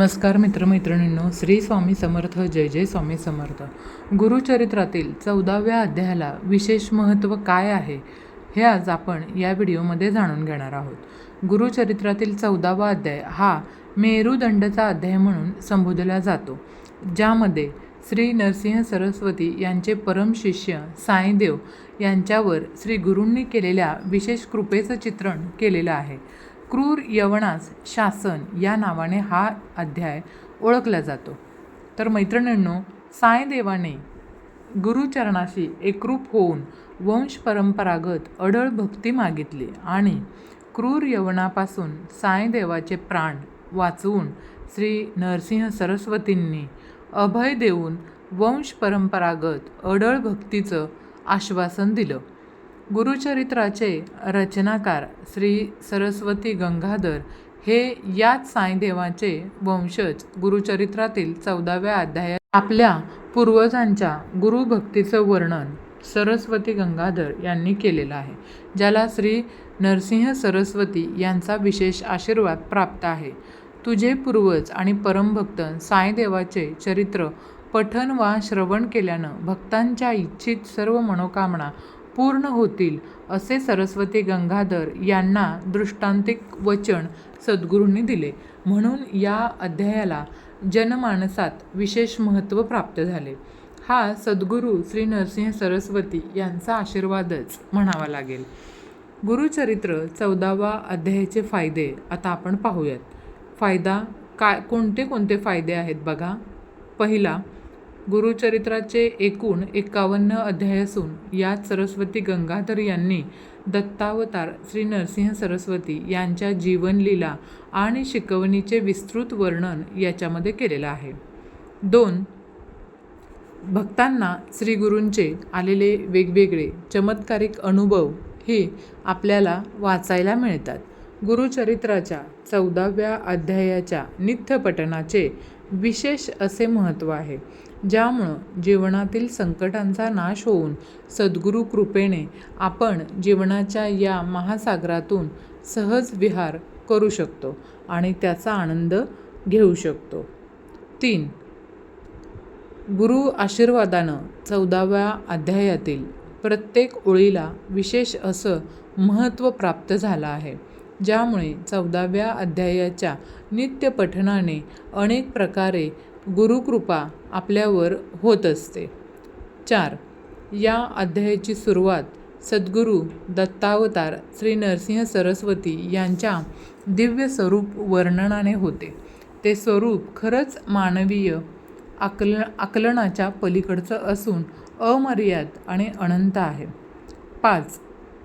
नमस्कार मित्रमैत्रिणींनो श्री स्वामी समर्थ जय जय स्वामी समर्थ. गुरुचरित्रातील चौदाव्या अध्यायाला विशेष महत्त्व काय आहे हे आज आपण या व्हिडिओमध्ये जाणून घेणार आहोत. गुरुचरित्रातील चौदावा अध्याय हा मेरुदंडचा अध्याय म्हणून संबोधला जातो ज्यामध्ये श्री नरसिंह सरस्वती यांचे परम शिष्य साईदेव यांच्यावर श्री गुरूंनी केलेल्या विशेष कृपेचं चित्रण केलेलं आहे. क्रूर यवनास शासन या नावाने हा अध्याय ओळखला जातो. तर मैत्रिणींनो सायदेवाने गुरुचरणाशी एकरूप होऊन वंश परंपरागत अडळ भक्ती मागितली आणि क्रूर यवनापासून साईदेवाचे प्राण वाचवून श्री नरसिंह सरस्वतींनी अभय देऊन वंश परंपरागत अडळ भक्तीचं आश्वासन दिलं. गुरुचरित्राचे रचनाकार श्री सरस्वती गंगाधर हे याच साईदेवाचे वंशज गुरुचरित्रातील चौदाव्या अध्यायात. आपल्या पूर्वजांच्या गुरुभक्तीचं वर्णन सरस्वती गंगाधर यांनी केलेलं आहे ज्याला श्री नरसिंह सरस्वती यांचा विशेष आशीर्वाद प्राप्त आहे. तुझे पूर्वज आणि परमभक्त साईदेवाचे चरित्र पठन वा श्रवण केल्यानं भक्तांच्या इच्छित सर्व मनोकामना पूर्ण होतील असे सरस्वती गंगाधर यांना दृष्टांतिक वचन सद्गुरूंनी दिले. म्हणून या अध्यायाला जनमानसात विशेष महत्त्व प्राप्त झाले. हा सद्गुरू श्री नरसिंह सरस्वती यांचा आशीर्वादच म्हणावा लागेल. गुरुचरित्र चौदावा अध्यायाचे फायदे आता आपण पाहूयात. फायदा काय कोणते कोणते फायदे आहेत बघा. पहिला गुरुचरित्राचे एकूण एकावन्न अध्याय असून यात सरस्वती गंगाधर यांनी दत्तावतार श्री नरसिंह सरस्वती यांच्या जीवनलीला आणि शिकवणीचे विस्तृत वर्णन याच्यामध्ये केलेलं आहे. दोन भक्तांना श्री गुरूंचे आलेले वेगवेगळे चमत्कारिक अनुभव हे आपल्याला वाचायला मिळतात. गुरुचरित्राच्या चौदाव्या अध्यायाच्या नित्यपठणाचे विशेष असे महत्त्व आहे ज्यामुळं जीवनातील संकटांचा नाश होऊन सद्गुरू कृपेने आपण जीवनाच्या या महासागरातून सहज विहार करू शकतो आणि त्याचा आनंद घेऊ शकतो. तीन गुरु आशीर्वादानं चौदाव्या अध्यायातील प्रत्येक ओळीला विशेष असं महत्त्व प्राप्त झालं आहे. ज्यामुळे चौदाव्या अध्यायाच्या नित्यपठनाने अनेक प्रकारे गुरुकृपा आपल्यावर होत असते. चार. या अध्यायाची सुरुवात सद्गुरू दत्तावतार श्री नरसिंह सरस्वती यांच्या दिव्य स्वरूप वर्णनाने होते. ते स्वरूप खरंच मानवीय आकल आकलनाच्या पलीकडचं असून अमर्याद आणि अनंत आहे. पाच.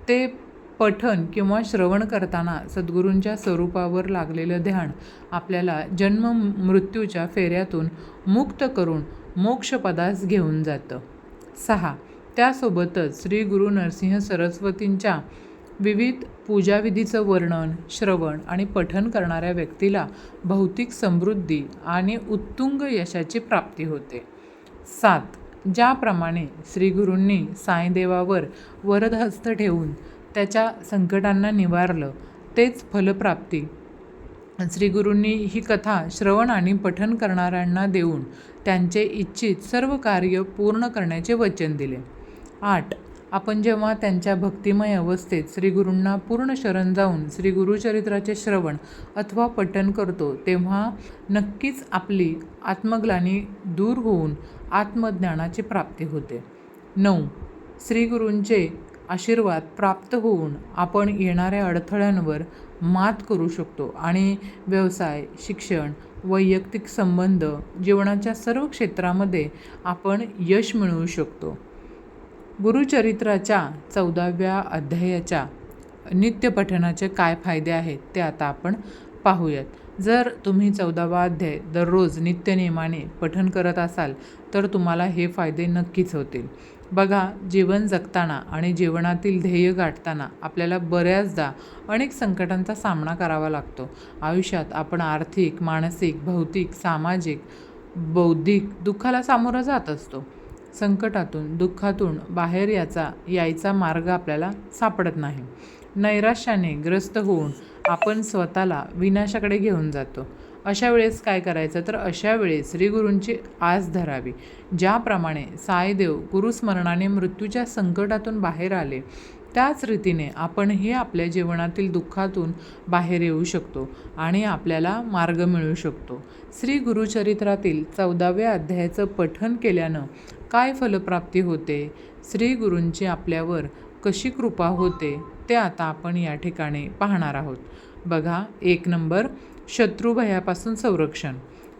ते पठन किंवा श्रवण करताना सद्गुरूंच्या स्वरूपावर लागलेलं ध्यान आपल्याला जन्म मृत्यूच्या फेऱ्यातून मुक्त करून मोक्षपदास घेऊन जातं. सहा. त्यासोबतच श्री गुरु नरसिंह सरस्वतींच्या विविध पूजाविधीचं वर्णन श्रवण आणि पठन करणाऱ्या व्यक्तीला भौतिक समृद्धी आणि उत्तुंग यशाची प्राप्ती होते. सात. ज्याप्रमाणे श्रीगुरूंनी साईदेवावर वरदहस्त ठेवून त्याच्या संकटांना निवारलं तेच फलप्राप्ती. श्रीगुरूंनी ही कथा श्रवण आणि पठन करणाऱ्यांना देऊन त्यांचे इच्छित सर्व कार्य पूर्ण करण्याचे वचन दिले. आठ. आपण जेव्हा त्यांच्या भक्तिमय अवस्थेत श्रीगुरूंना पूर्ण शरण जाऊन श्री गुरुचरित्राचे श्रवण अथवा पठन करतो तेव्हा नक्कीच आपली आत्मग्लानी दूर होऊन आत्मज्ञानाची प्राप्ती होते. नऊ. श्रीगुरूंचे आशीर्वाद प्राप्त होऊन आपण येणाऱ्या अडथळ्यांवर मात करू शकतो. आणि व्यवसाय शिक्षण वैयक्तिक संबंध जीवनाच्या सर्व क्षेत्रामध्ये आपण यश मिळवू शकतो. गुरुचरित्राच्या चौदाव्या अध्यायाच्या नित्यपठनाचे काय फायदे आहेत ते आता आपण पाहूयात. जर तुम्ही चौदावा अध्याय दररोज नित्यनियमाने पठन करत असाल तर तुम्हाला हे फायदे नक्कीच होतील. बघा जीवन जगताना आणि जीवनातील ध्येय गाठताना आपल्याला बऱ्याचदा अनेक संकटांचा सामना करावा लागतो. आयुष्यात आपण आर्थिक मानसिक भौतिक सामाजिक बौद्धिक दुःखाला सामोरं जात असतो. संकटातून दुःखातून बाहेर याचा यायचा मार्ग आपल्याला सापडत नाही. नैराश्याने ग्रस्त होऊन आपण स्वतःला विनाशाकडे घेऊन जातो. अशा वेळेस काय करायचं? तर अशा वेळेस श्रीगुरूंची आस धरावी. ज्याप्रमाणे सायदेव गुरुस्मरणाने मृत्यूच्या संकटातून बाहेर आले त्याच रीतीने आपणही आपल्या जीवनातील दुःखातून बाहेर येऊ शकतो आणि आपल्याला मार्ग मिळू शकतो. श्री गुरुचरित्रातील चौदाव्या अध्यायाचं पठन केल्यानं काय फलप्राप्ती होते? श्री गुरूंची आपल्यावर कशी कृपा होते? ते आता आपण या ठिकाणी पाहणार आहोत. बघा एक नंबर. शत्रुभयापासून संरक्षण.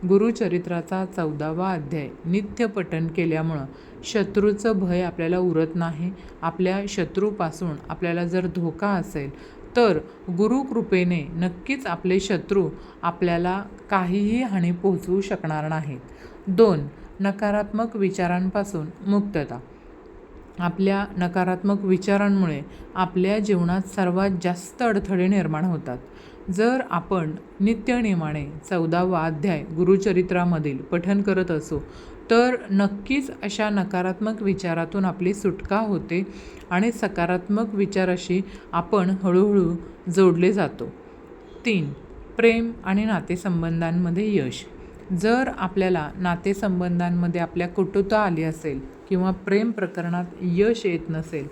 गुरुचरित्राचा चौदावा अध्याय. नित्य पठन केल्यामुळं शत्रूचं भय आपल्याला उरत नाही. आपल्या शत्रूपासून आपल्याला जर धोका असेल तर गुरुकृपेने नक्कीच आपले शत्रू आपल्याला काहीही हानी पोहोचवू शकणार नाहीत. दोन नकारात्मक विचारांपासून मुक्तता. आपल्या नकारात्मक विचारांमुळे आपल्या जीवनात सर्वात जास्त अडथळे निर्माण होतात. जर आपण नित्यनेमाने चौदावा अध्याय गुरुचरित्रामधील पठन करत असो तर नक्कीच अशा नकारात्मक विचारातून आपली सुटका होते आणि सकारात्मक विचाराशी आपण हळूहळू जोडले जातो. तीन प्रेम आणि नातेसंबंधांमध्ये यश. जर आपल्याला नातेसंबंधांमध्ये आपल्या कुटुता आली असेल किंवा प्रेम प्रकरणात यश येत नसेल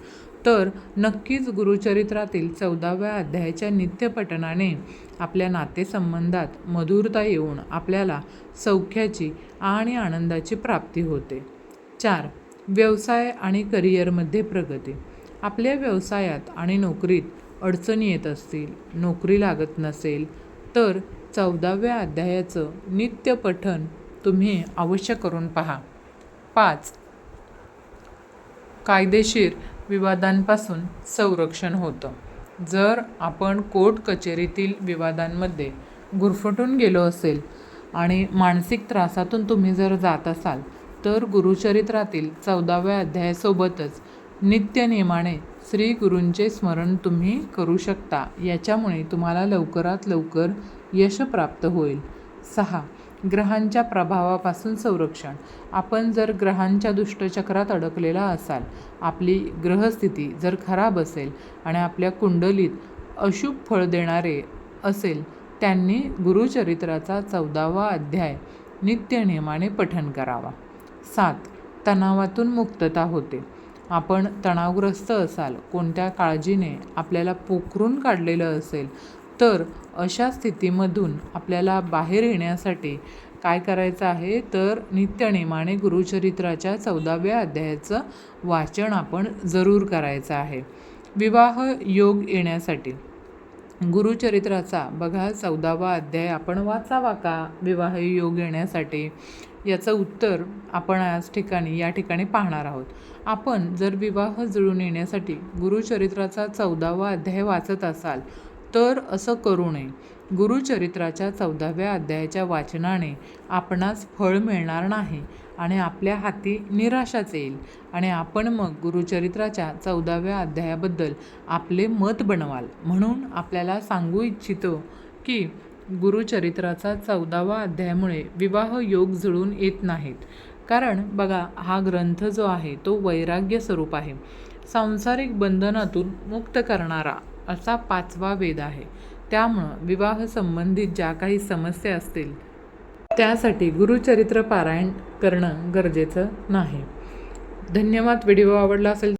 तर नक्कीच गुरुचरित्रातील चौदाव्या अध्यायाच्या नित्यपठनाने आपल्या नातेसंबंधात मधुरता येऊन आपल्याला सौख्याची आणि आनंदाची प्राप्ती होते. चार व्यवसाय आणि करिअरमध्ये प्रगती. आपल्या व्यवसायात आणि नोकरीत अडचणी येत असतील नोकरी लागत नसेल तर चौदाव्या अध्यायाचं नित्यपठण तुम्ही अवश्य करून पहा. पाच कायदेशीर विवादांपासून संरक्षण होतं. जर आपण कोर्ट कचेरीतील विवादांमध्ये गुरफटून गेलो असेल आणि मानसिक त्रासातून तुम्ही जर जात असाल तर गुरुचरित्रातील चौदाव्या अध्यायासोबतच नित्यनियमाने श्री गुरूंचे स्मरण तुम्ही करू शकता. याच्यामुळे तुम्हाला लवकरात लवकर यश प्राप्त होईल. सहा ग्रहांच्या प्रभावापासून संरक्षण. आपण जर ग्रहांच्या दुष्टचक्रात अडकलेला असाल आपली ग्रहस्थिती जर खराब असेल आणि आपल्या कुंडलीत अशुभ फळ देणारे असेल त्यांनी गुरुचरित्राचा चौदावा अध्याय नित्यनेमाने पठन करावा. सात तणावातून मुक्तता होते. आपण तणावग्रस्त असाल कोणत्या काळजीने आपल्याला पोखरून काढलेलं असेल तर अशा स्थितीमधून आपल्याला बाहेर येण्यासाठी काय करायचं आहे? तर नित्यनेमाने गुरुचरित्राच्या चौदाव्या अध्यायाचं वाचन आपण जरूर करायचं आहे. विवाह योग येण्यासाठी. गुरुचरित्राचा बघा चौदावा अध्याय आपण वाचावा का? विवाह योग येण्यासाठी. याचं उत्तर आपण आज ठिकाणी या ठिकाणी पाहणार आहोत. आपण जर विवाह जुळून येण्यासाठी गुरुचरित्राचा चौदावा अध्याय वाचत असाल तर असं करू नये. गुरुचरित्राच्या चौदाव्या अध्यायाच्या वाचनाने आपणास फळ मिळणार नाही आणि आपल्या हाती निराशाच येईल आणि आपण मग गुरुचरित्राच्या चौदाव्या अध्यायाबद्दल आपले मत बनवाल. म्हणून आपल्याला सांगू इच्छितो की गुरुचरित्राचा चौदावा अध्यायामुळे विवाह योग जुळून येत नाहीत. कारण बघा हा ग्रंथ जो आहे तो वैराग्य स्वरूप आहे. सांसारिक बंधनातून मुक्त करणारा असा पाचवा वेद आहे. त्यामुळं विवाह संबंधित ज्या काही समस्या असतील त्यासाठी गुरुचरित्र पारायण करणं गरजेचं नाही. धन्यवाद. व्हिडिओ आवडला असेल